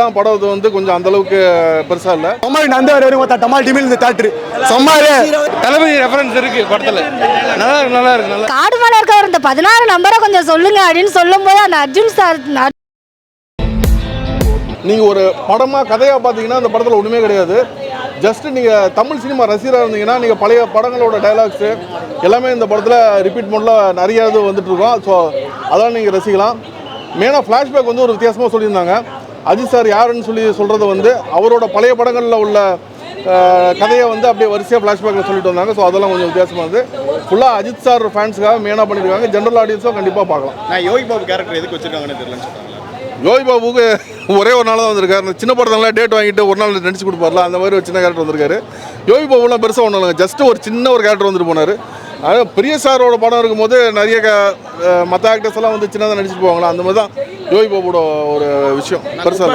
தான் படம் வந்து கொஞ்சம் அந்த அளவுக்கு பெருசா இல்ல. அம்மா நந்த வரையும் பார்த்தா டமால் டிமில் இந்த தேட்டரு சொம்மாரு தளபதி ரெஃபரன்ஸ் இருக்கு படத்துல. நல்லா இருக்கு நல்லா இருக்கு நல்லா காடு மேல இருக்கவர் இந்த பதினாறு நம்பரை கொஞ்சம் சொல்லுங்க அப்படின்னு சொல்லும்போது அந்த அர்ஜுன் சார் நீங்க ஒரு படமா கதையா பாத்தீங்கன்னா அந்த படத்துல ஒண்ணுமே கிடையாது. ஜஸ்ட் நீங்க தமிழ் சினிமா ரசிகராக இருந்தீங்கன்னா நீங்க பழைய படங்களோட டைலாக்ஸ் எல்லாமே இந்த படத்துல ரிப்பீட் மோட்ல நிறைய இது வந்துட்டு இருக்கோம். ஸோ அதெல்லாம் நீங்க ரசிக்கலாம். மெயினாக ஃப்ளாஷ்பேக் வந்து ஒரு வித்தியாசமாக சொல்லியிருந்தாங்க. அஜித் சார் யாருன்னு சொல்லி சொல்றது வந்து அவரோட பழைய படங்களில் உள்ள கதையை வந்து அப்படியே வரிசையாக ஃப்ளாஷ்பேக்கில் சொல்லிட்டு வந்தாங்க. ஸோ அதெல்லாம் கொஞ்சம் வித்தியாசமாக இருந்தது. ஃபுல்லாக அஜித் சார் ஃபேன்ஸுக்காக மெயினாக பண்ணியிருக்காங்க ஜென்ரல் ஆடியன்ஸும் கண்டிப்பாக பார்க்கலாம். நான் யோகி பாபு கேரக்டர் எதுக்கு வச்சிருக்காங்கன்னு தெரியலன்னு சொல்றாங்க யோகி பாபுக்கு ஒரே ஒரு நாள் தான் வந்திருக்காரு. சின்ன படத்தெல்லாம் டேட் வாங்கிட்டு ஒரு நாள் நடிச்சு கொடுப்பார்ல அந்த மாதிரி ஒரு சின்ன கேரக்டர் வந்திருக்காரு. யோகி பாபுலாம் பெருசாக ஒன்றும் இல்லைங்க. ஜஸ்ட் ஒரு சின்ன ஒரு கேரக்டர் வந்துட்டு போனார். ஆனால் பெரிய சாரோட படம் இருக்கும்போது நிறைய மற்ற ஆக்டர்ஸ் எல்லாம் வந்து சின்னதாக நடிச்சிட்டு போவாங்களா? அந்த மாதிரி தான் யோகி பாபுவோட ஒரு விஷயம். பெருசாக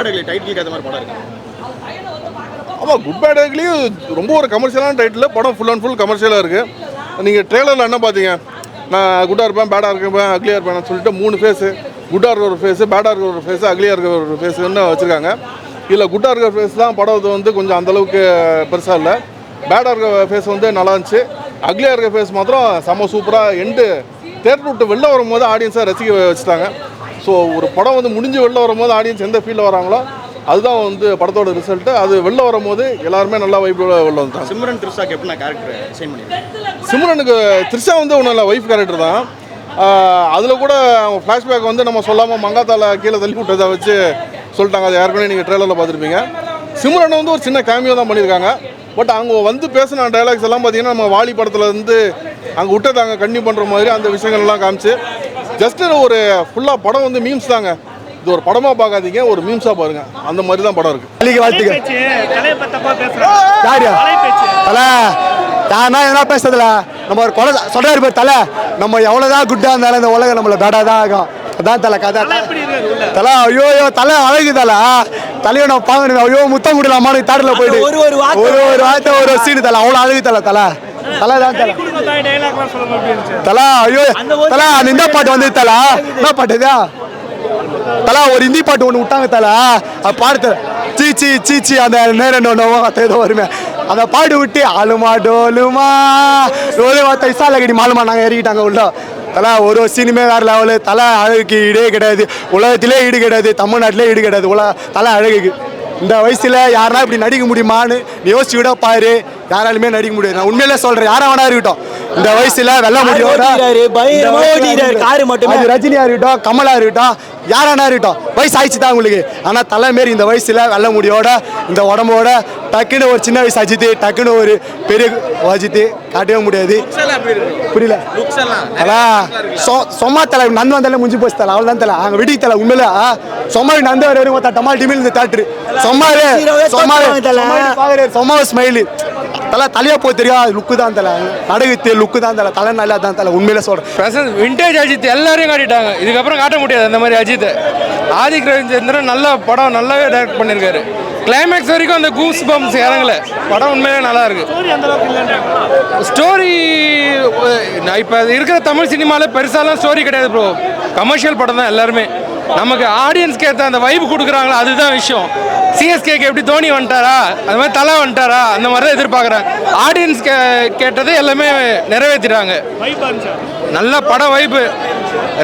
ஆமாம் குட் பேட் அக்லியும் ரொம்ப ஒரு கமர்ஷியலான டைட்டில் படம் ஃபுல் அண்ட் ஃபுல் கமர்ஷியலாக இருக்குது நீங்கள் ட்ரெய்லரில் என்ன பார்த்தீங்க நான் குட்டாக இருப்பேன் பேடாக இருப்பேன் அக்லியாக இருப்பேன் சொல்லிட்டு மூணு ஃபேஸு குட்டாக இருக்கிற ஒரு ஃபேஸு பேடாக இருக்கிற ஒரு ஃபேஸு அக்லியாக இருக்கிற ஒரு ஃபேஸுன்னு வச்சுருக்காங்க. இதில் குட்டாக இருக்கிற ஃபேஸ் தான் படம் வந்து கொஞ்சம் அந்தளவுக்கு பெருசாக இல்லை. பேடாக இருக்கிற ஃபேஸ் வந்து நல்லா இருந்துச்சு. அக்லியாக இருக்கிற ஃபேஸ் மாத்திரம் செம்ம சூப்பராக எண்டு தேட்டர் விட்டு வெளில வரும்போது ஆடியன்ஸை ரசிக்க வச்சுட்டாங்க. ஸோ ஒரு படம் வந்து முடிஞ்சு வெளில வரும்போது ஆடியன்ஸ் எந்த ஃபீலில் வராங்களோ அதுதான் வந்து படத்தோட ரிசல்ட்டு அது வெளில வரும்போது எல்லாருமே நல்லா வைப்போட வெளில வந்துட்டாங்க. சிம்ரன் த்ரிஷாக்கு எப்படி நான் கேரக்டர் பண்ணியிருக்கேன் சிம்ரனுக்கு த்ரிஷா வந்து ஒன்றும் இல்லை ஒய்ஃப் கேரக்டர் தான். அதில் கூட அவங்க ஃப்ளாஷ்பேக் வந்து நம்ம சொல்லாமல் மங்காத்தால கீழே தள்ளி விட்டதை வச்சு சொல்லிட்டாங்க. அது ஏற்கனவே நீங்கள் ட்ரெய்லரில் பார்த்துருப்பீங்க. சிம்ரன் வந்து ஒரு சின்ன கேமியோ தான் பண்ணியிருக்காங்க. பட் அவங்க வந்து பேசின டைலாக்ஸ் எல்லாம் பார்த்தீங்கன்னா நம்ம வாலி படத்தில் இருந்து அங்கே விட்டதை அங்கே கன்டினியூ பண்ணுற மாதிரி அந்த விஷயங்கள்லாம் காமிச்சு ஜஸ்ட் ஒரு ஃபுல்லாக படம் வந்து மீம்ஸ் தாங்க. இது ஒரு படமாக பார்க்காதீங்க ஒரு மீம்ஸாக பாருங்க. அந்த மாதிரி தான் படம் இருக்குது பள்ளிக்கு வாழ்த்துக்க யாரு தல. யாருன்னா எதனா பேசுறதுல நம்ம ஒரு கொலை சொல்றாரு பேர் தல. நம்ம எவ்வளவுதான் குட்டா இருந்தாலும் இந்த உலகம் நம்மள பேடா தான் ஆகும். அதான் தலை கதை. தல ஐயோ தலை அழகு தல. தலையை நான் பாக்கணும் ஐயோ முத்தம் விடலாமான்னு தேடல போயிட்டு. ஒரு ஒரு ஒரு ஒரு வார்த்தை ஒரு சீனு தலை. அவ்வளோ அழகு தலை தலை. தலை தான் தலை. தலா ஐயோ தலா அந்த இந்த பாட்டு வந்து தலா. என்ன பாட்டு இதா? தலா ஒரு ஹிந்தி பாட்டு ஒன்று விட்டாங்க தலா. அது பாடுத்த சீச்சி சீச்சி அந்த நேரம் ஒன்று ஏதோ வருமே. அந்த பாட்டு விட்டு ஆளுமா டோலுமா. டோலு வார்த்தை இசாலகடி மாலுமா நாங்கள் ஏறிக்கிட்டாங்க உள்ள. தலா ஒரு சீனுமே வேற லெவலு தலை அழகுக்கு ஈடே கிடையாது. உலகத்திலே ஈடு கிடையாது தமிழ்நாட்டிலே ஈடு கிடையாது. உலக தலை அழகுக்கு. இந்த வயசுல யாருனா இப்படி நடிக்க முடியுமான்னு யோசிச்சு விட பாரு. யாராலுமே நடிக்க முடியாது. நான் உண்மையிலே சொல்றேன் யாரா வேணா இருக்கட்டும். இந்த வயசுல வெல்ல முடியும் காரு மட்டுமே. அது ரஜினியா இருக்கட்டும் கமலா இருக்கட்டும் யாரானா இருக்கட்டும். வயசு ஆயிடுச்சு தான் உங்களுக்கு. ஆனா தலை மாரி இந்த வயசுல வெள்ள முடியோட இந்த உடம்போட டக்குன்னு ஒரு சின்ன வயசு அஜித்து டக்குன்னு ஒரு பெரிய அஜித்து காட்டவே முடியாது. புரியல. அதான் சொ- சொம்மா தலை நந்து வந்தாலே முடிஞ்சு போச்சு தலை அவ்வளோதான் தலை. அங்கே வெடி தலை உண்மையில சொம்மா நந்து வரையும் பார்த்தா டமால் டிமில் இந்த தேட்டரு சொம்மாரு ஹீரோவே சொம்மாரு தோத்துருவாங்க தல. சொம்மா ஸ்மைலு தலை. தலையா போய் தெரியும் லுக்கு தான் தலை. நடகுத்து லுக்கு தான் தலை தலை நல்லா தான் தலை உண்மையில பிரசன்ட் விண்டேஜ் அஜித் எல்லாரையும் காட்டிட்டாங்க. இதுக்கப்புறம் காட்ட முடியாது அந்த மாதிரி அஜித்தை. ஆதிக் ரவிச்சந்திரன் நல்ல படம் நல்லாவே டைரக்ட் பண்ணியிருக்காரு. கிளைமேக்ஸ் வரைக்கும் அந்த கூஸ் பம்ப்ஸ் இறங்கல. படம் உண்மையிலே நல்லா இருக்கு? ஸ்டோரி நான் இப்போ இருக்கிற தமிழ் சினிமாவில் பெருசாலாம் ஸ்டோரி கிடையாது ப்ரோ கமர்ஷியல் படம் தான் எல்லாருமே. நமக்கு ஆடியன்ஸ்க்கு ஏற்ற அந்த வைப் கொடுக்குறாங்களோ அதுதான் விஷயம். சிஎஸ்கேக்கு எப்படி தோனி வந்துட்டாரா அது மாதிரி தலை வந்துட்டாரா அந்த மாதிரி தான் எதிர்பார்க்குறேன் ஆடியன்ஸ் கே கேட்டது எல்லாமே நிறைவேற்றிட்டாங்க நல்ல படம் வைப்பு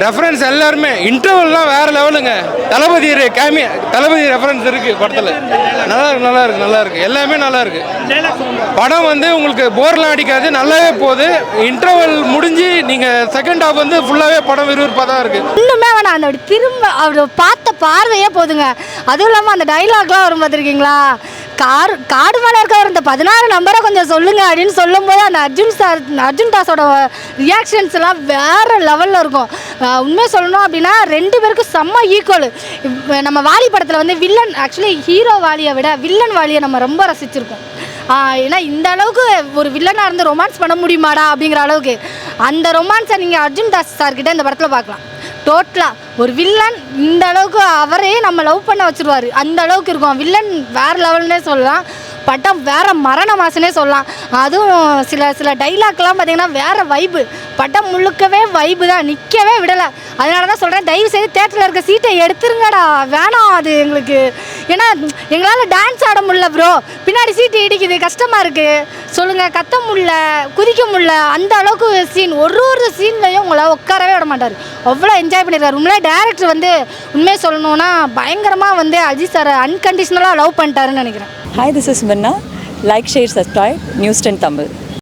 ரெஃபரன்ஸ் எல்லாருமே. இன்டர்வல்லாம் வேற லெவலுங்க தளபதி கேமி தளபதி ரெஃபரன்ஸ் இருக்கு படத்தில். நல்லா இருக்கு நல்லா இருக்கு நல்லா இருக்கு. எல்லாமே நல்லா இருக்கு. படம் வந்து உங்களுக்கு போர்லாம் அடிக்காது நல்லாவே போகுது. இன்டர்வல் முடிஞ்சு நீங்க செகண்ட் ஹாஃப் வந்து ஃபுல்லாவே படம் விறுவிறுப்பாக தான் இருக்கு. இன்னுமே வேணாம். அந்த திரும்ப அவர் பார்த்த பார்வையே போதுங்க. அதுவும் இல்லாமல் அந்த டைலாக்லாம் வரும் பார்த்துருக்கீங்களா கார் காடு மேலே இருக்கவர் இந்த பதினாறு நம்பரை கொஞ்சம் சொல்லுங்க அப்படின்னு சொல்லும்போது அந்த அர்ஜுன் சார் அர்ஜுன் தாஸோட ரியாக்ஷன்ஸ் எல்லாம் வேற லெவலில் இருக்கும். உண்மை சொல்லணும் அப்படின்னா ரெண்டு பேருக்கும் செம்ம ஈக்குவல் நம்ம வாலி படத்தில் வந்து வில்லன் ஆக்சுவலி ஹீரோ வாலியை விட வில்லன் வாலியை நம்ம ரொம்ப ரசிச்சிருக்கோம். ஏன்னா இந்த அளவுக்கு ஒரு வில்லனாக இருந்து ரொமான்ஸ் பண்ண முடியுமாடா அப்படிங்கிற அளவுக்கு. அந்த ரொமான்ஸை நீங்கள் அர்ஜுன் தாஸ் சார்கிட்ட இந்த படத்தில் பார்க்கலாம். டோட்டலாக ஒரு வில்லன் இந்த அளவுக்கு அவரே நம்ம லவ் பண்ண வச்சுருவாரு. அந்த அளவுக்கு இருக்கும். வில்லன் வேறு லெவல்னே சொல்லலாம். படம் வேறு மரண மாசுனே சொல்லலாம். அதுவும் சில சில டைலாக்லாம் பார்த்தீங்கன்னா வேற வைப்பு படம் முழுக்கவே வைப்பு தான். நிற்கவே விடலை. அதனால தான் சொல்கிறேன் தயவு செய்து தேட்டரில் இருக்க சீட்டை எடுத்துருங்கடா. வேணாம் அது எங்களுக்கு. ஏன்னா எங்களால் டான்ஸ் ஆட முடியல ப்ரோ பின்னாடி சீட்டு இடிக்குது. கஷ்டமாக இருக்குது சொல்லுங்கள் கத்த முடில குதிக்க முடில அந்த அளவுக்கு சீன் ஒரு ஒரு சீன்லையும் உங்களை உட்காரவே விட மாட்டார். அவ்வளோ என்ஜாய் பண்ணிடுறாரு உண்மையிலே டேரக்டர் வந்து உண்மையை சொல்லணும்னா பயங்கரமாக வந்து அஜித் சாரை அன்கண்டிஷனலாக லவ் பண்ணிட்டாருன்னு நினைக்கிறேன். ஹாய் திஸ் இஸ் மின்னா like share subscribe news ten Tamil